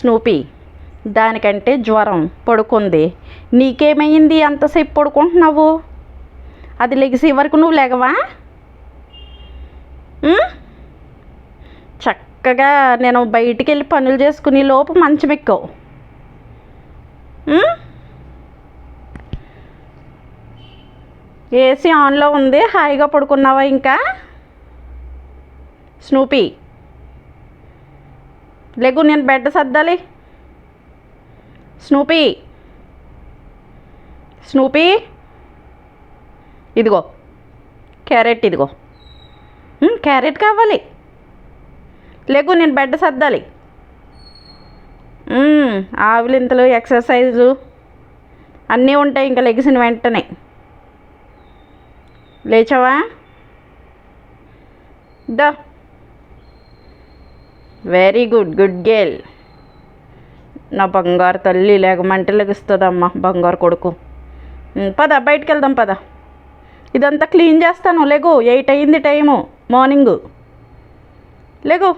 Snoopy. దానికంటే జ్వరం పడుకుంది. నీకేమైంది ఎంతసేపు పడుకుంటున్నావు? అది లెగిసే వరకు నువ్వు లేగవా చక్కగా నేను బయటికి వెళ్ళి పనులు చేసుకునే లోపు మంచం ఎక్కవు ఏసీ ఆన్లో ఉంది హాయిగా పడుకున్నావా ఇంకా? స్నూపీ లేకు నేను బెడ్ సర్దాలి. స్నూపీ. స్నూపీ. ఇదిగో. క్యారెట్ ఇదిగో. క్యారెట్ కావాలి. లేకు నేను బెడ్ సర్దాలి. ఆవిలింతలు ఎక్సర్సైజు అన్నీ ఉంటాయి ఇంకా లెగిసిన వెంటనే. లేచావా? దా. వెరీ గుడ్ గుడ్ గేల్ నా బంగారు తల్లి లేక లెగుస్తుందమ్మా బంగారు కొడుకు. పద బయటికి వెళ్దాం పద. ఇదంతా క్లీన్ చేస్తాను లేగు. ఎయిట్ అయ్యింది టైము మార్నింగ్. లేగు.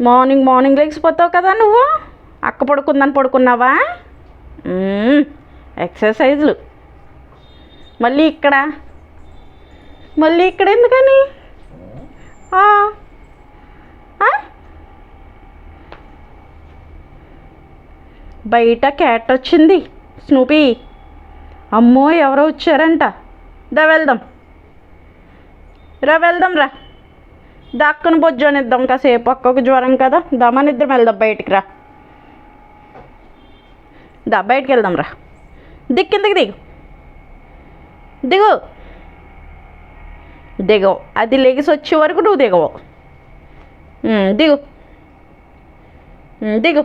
మార్నింగ్ మార్నింగ్ లేచిపోతావు కదా నువ్వు? అక్క పడుకుందని పడుకున్నావా? ఉమ్, ఎక్సర్సైజులు మళ్ళీ ఇక్కడ. మళ్ళీ ఇక్కడ ఎందుకని? బయట క్యాట్ వచ్చింది స్నూపీ. అమ్మో ఎవరో వచ్చారంట. దా వెళ్దాం. రా వెళ్దాం రా. దక్కను బొజ్జోనిద్దాం కాసేపు ఒక్కొక్క జ్వరం కదా. దమనిద్దరం వెళ్దాం బయటికి రా. దా బయటికి వెళ్దాం రా. దిక్కిందికి దిగు. దిగు. దిగవు. అది లెగిసి వచ్చే వరకు నువ్వు దిగవు. దిగు. దిగు.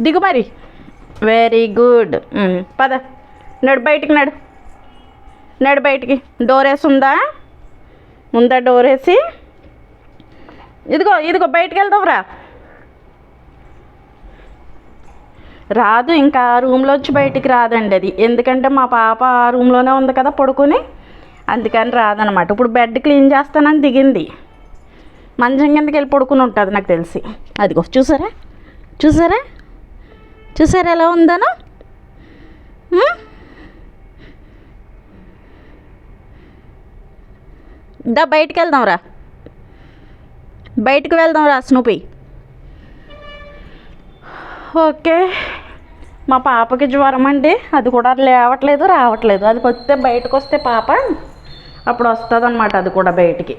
దిగు మరి. వెరీ గుడ్ పద. నడు బయటికి నడు. నడు బయటికి. డోర్ వేసి ఉందా? ఉందా డోర్ వేసి? ఇదిగో ఇదిగో బయటికి వెళ్దాం రా రాదు ఇంకా ఆ రూమ్లోంచి బయటికి రాదండి అది. ఎందుకంటే మా పాప ఆ రూమ్లోనే ఉంది కదా పడుకొని. అందుకని రాదనమాట. ఇప్పుడు బెడ్ క్లీన్ చేస్తానని దిగింది. మంచం కిందకి వెళ్ళి పడుకుని ఉంటుంది నాకు తెలిసి. అదిగో చూసారా? చూసారా? చూసారా ఎలా ఉందను? దా బయటికి వెళ్దాం రా. బయటికి వెళ్దాం రా స్నూపీ. ఓకే. మా పాపకి జ్వరం అండి. అది కూడా లేవట్లేదు రావట్లేదు. అది వస్తే బయటకు వస్తే పాప అప్పుడు వస్తుంది అనమాట అది కూడా బయటికి.